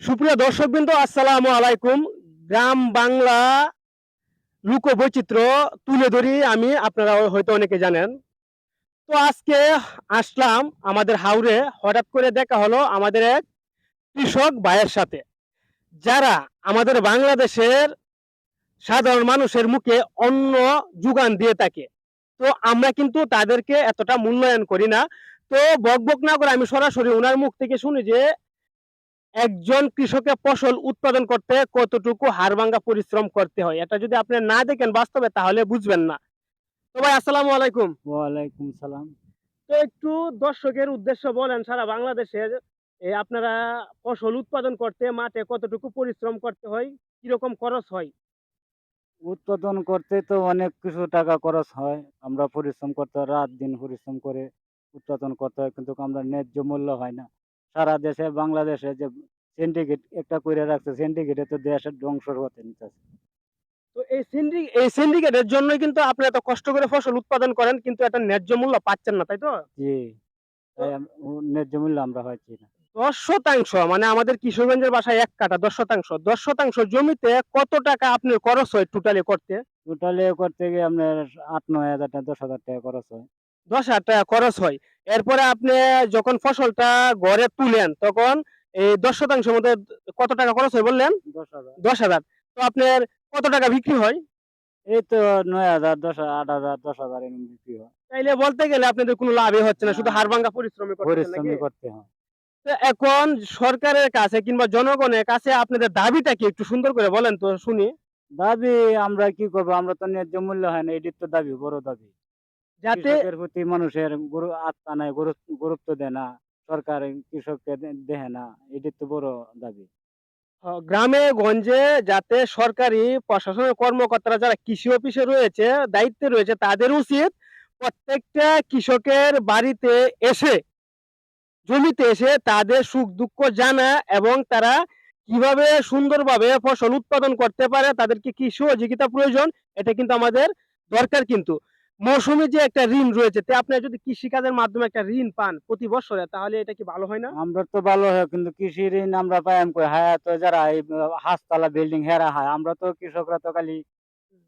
সুপ্রিয় দর্শকবৃন্দ, আসসালামু আলাইকুম। গ্রাম বাংলা লোক বৈচিত্র্য তুলে ধরি আমি, আপনারা হয়তো অনেকে জানেন। তো আজকে আসলাম আমাদের হাওড়ে হঠাৎ করে দেখা হলো আমাদের এক কৃষক ভাইয়ের সাথে, যারা আমাদের বাংলাদেশের সাধারণ মানুষের মুখে অন্ন যোগান দিয়ে থাকে। তো আমরা কিন্তু তাদেরকে এতটা মূল্যায়ন করি না। তো বক বক না করে আমি সরাসরি ওনার মুখ থেকে শুনি যে একজন কৃষকের ফসল উৎপাদন করতে কতটুকু হাড়ভাঙ্গা পরিশ্রম করতে হয়? এটা যদি আপনি না দেখেন বাস্তবে তাহলে বুঝবেন না। তো ভাই আসসালামু আলাইকুম। ওয়ালাইকুম সালাম। তো একটু দর্শকের উদ্দেশ্য বলেন সারা বাংলাদেশের এ, আপনারা ফসল উৎপাদন করতে মাঠে কতটুকু পরিশ্রম করতে হয়? কীরকম খরচ হয়? উৎপাদন করতে তো অনেক কিছু টাকা খরচ হয়। আমরা পরিশ্রম করতে হয় রাত দিন পরিশ্রম করে উৎপাদন করতে হয় কিন্তু আমরা ন্যায্য মূল্য হয় না। সারা দেশে বাংলাদেশে যে সিন্ডিকেট একটা করে রাখছে সিন্ডিকেটে তো দেশের ধ্বংসর হতে নিতেছে। তো এই সিন্ডি এই সিন্ডিকেটের জন্যই কিন্তু আপনি এত কষ্ট করে ফসল উৎপাদন করেন কিন্তু একটা ন্যায্য মূল্য পাচ্ছেন না তাই তো? জি। ন্যায্য মূল্য আমরা হয়েছি না। দশ শতাংশ মানে আমাদের কিশোরগঞ্জের বাসায় এক কাটা দশ শতাংশ। দশ শতাংশ জমিতে কত টাকা আপনার খরচ হয় টোটালি করতে? টোটালি করতে গিয়ে আপনার আট নয় হাজার টাকা দশ হাজার টাকা খরচ হয়। দশ হাজার টাকা খরচ হয়। এরপরে আপনি যখন ফসলটা ঘরে তুলেন তখন এই দশ শতাংশের মধ্যে কত টাকা খরচ হয় বললেন? দশ হাজার। তো আপনার কত টাকা বিক্রি হয়? এই তো নয় হাজার দশ আট হাজার দশ হাজার এরকম বিক্রি হয়। তাইলে বলতে গেলে আপনাদের কোনো লাভই হচ্ছে না শুধু করছেন নাকি? পরিশ্রমী করতে হয়। তো এখন সরকারের কাছে কিংবা জনগণের কাছে আপনাদের দাবিটা কি একটু সুন্দর করে বলেন তো শুনি। দাবি আমরা কি করব? আমরা তো ন্যায্য মূল্য হয় না এটির তো দাবি বড় দাবি। যাতে কৃষকের প্রতি মানুষের গুরু আত্মা নাই গুরু- গুরুত্ব দেয় না সরকার কৃষককে দেহে না এটির তো বড় দাবি। গ্রামে গঞ্জে যাতে সরকারি প্রশাসনের কর্মকর্তারা যারা কৃষি অফিসে রয়েছে দায়িত্বে রয়েছে তাদের উচিত প্রত্যেকটা কৃষকের বাড়িতে এসে জমিতে এসে তাদের সুখ দুঃখ জানা এবং তারা কীভাবে সুন্দরভাবে ফসল উৎপাদন করতে পারে তাদেরকে কি সহযোগিতা প্রয়োজন এটা কিন্তু আমাদের দরকার কিন্তু। মৌসুমী যে একটা ঋণ রয়েছে তে আপনি যদি কৃষিকাজের মাধ্যমে একটা ঋণ পান প্রতি বছরে তাহলে এটা কি ভালো হয় না? আমরা তো ভালো হয় কিন্তু কৃষি ঋণ আমরা পাইম কই? হায়া তো যারা এই হাসতলা বিল্ডিং হেরা হয় আমরা তো কৃষকরা তো খালি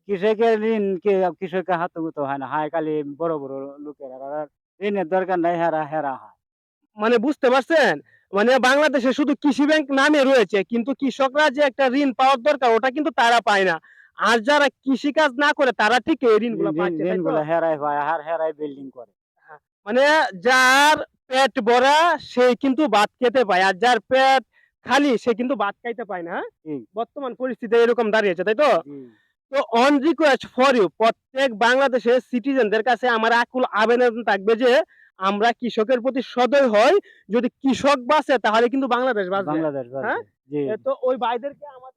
কৃষকের ঋণ কে কৃষকের হাতে তো হয় না হায় খালি বড় বড় লোকেরা ঋণের দরকার নাই হেরা হেরা হয়। মানে বুঝতে পারছেন? মানে বাংলাদেশে শুধু কৃষি ব্যাংক নামে রয়েছে কিন্তু কৃষকরা যে একটা ঋণ পাওয়ার দরকার ওটা কিন্তু তারা পায় না। আর যারা কৃষি কাজ না করে তারা ঠিক এই ঋণগুলো পাচ্ছে ঋণগুলো হেরাই হয় আর হেরাই বিল্ডিং করে। মানে যার পেট ভরা সে কিন্তু ভাত খেতে পায় আর যার পেট খালি সে কিন্তু ভাত খাইতে পায় না। হ্যাঁ? বর্তমান পরিস্থিতি এরকম দাঁড়িয়েছে তাই তো? তো অন রিকোয়েস্ট ফর ইউ প্রত্যেক বাংলাদেশের সিটিজেনদের কাছে আমার আকুল আবেদন থাকবে যে আমরা কৃষকের প্রতি সদয় হই। যদি কৃষক বাঁচে তাহলে কিন্তু বাংলাদেশ বাঁচবে। বাংলাদেশ হ্যাঁ? বাদে। তো ওই ভাইদেরকে আমাদের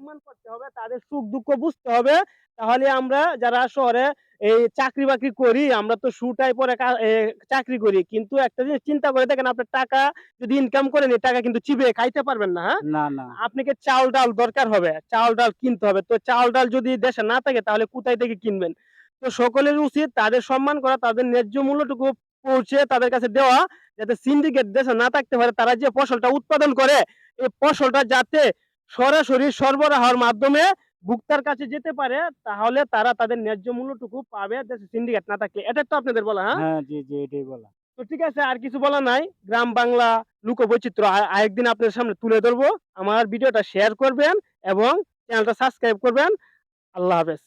সম্মান করতে হবে তাদের সুখ দুঃখ বুঝতে হবে। তাহলে আমরা যারা শহরে এই চাকরি বাকরি করি আমরা তো সুটাই পরে চাকরি করি। কিন্তু একটা জিনিস চিন্তা করে দেখেন আপনার টাকা যদি ইনকাম করেন এই টাকা কিন্তু চিবিয়ে খাইতে পারবেন না হ্যাঁ? না না। আপনাকে চাল ডাল দরকার হবে চাল ডাল কিনতে হবে। তো চাল ডাল যদি দেশে না থাকে তাহলে কোথায় থেকে কিনবেন? তো সকলের উচিত তাদের সম্মান করা তাদের ন্যায্য মূল্যটুকু পৌঁছে তাদের কাছে দেওয়া যাতে সিন্ডিকেট দেশে না থাকতে পারে তারা যে ফসলটা উৎপাদন করে এই ফসলটা যাতে সরাসরি সরবরাহর মাধ্যমে ভুক্তার কাছে যেতে পারে তাহলে তারা তাদের ন্যায্য মূল্যটুকু পাবে সিন্ডিকেট না থাকলে। এটা তো আপনাদের বলা হ্যাঁ? হ্যাঁ জি জি এটাই বলা। তো ঠিক আছে আর কিছু বলা নাই। গ্রাম বাংলা লোক বৈচিত্র্য আরেকদিন আপনার সামনে তুলে ধরবো। আমার ভিডিওটা শেয়ার করবেন এবং চ্যানেলটা সাবস্ক্রাইব করবেন। আল্লাহ হাফেজ।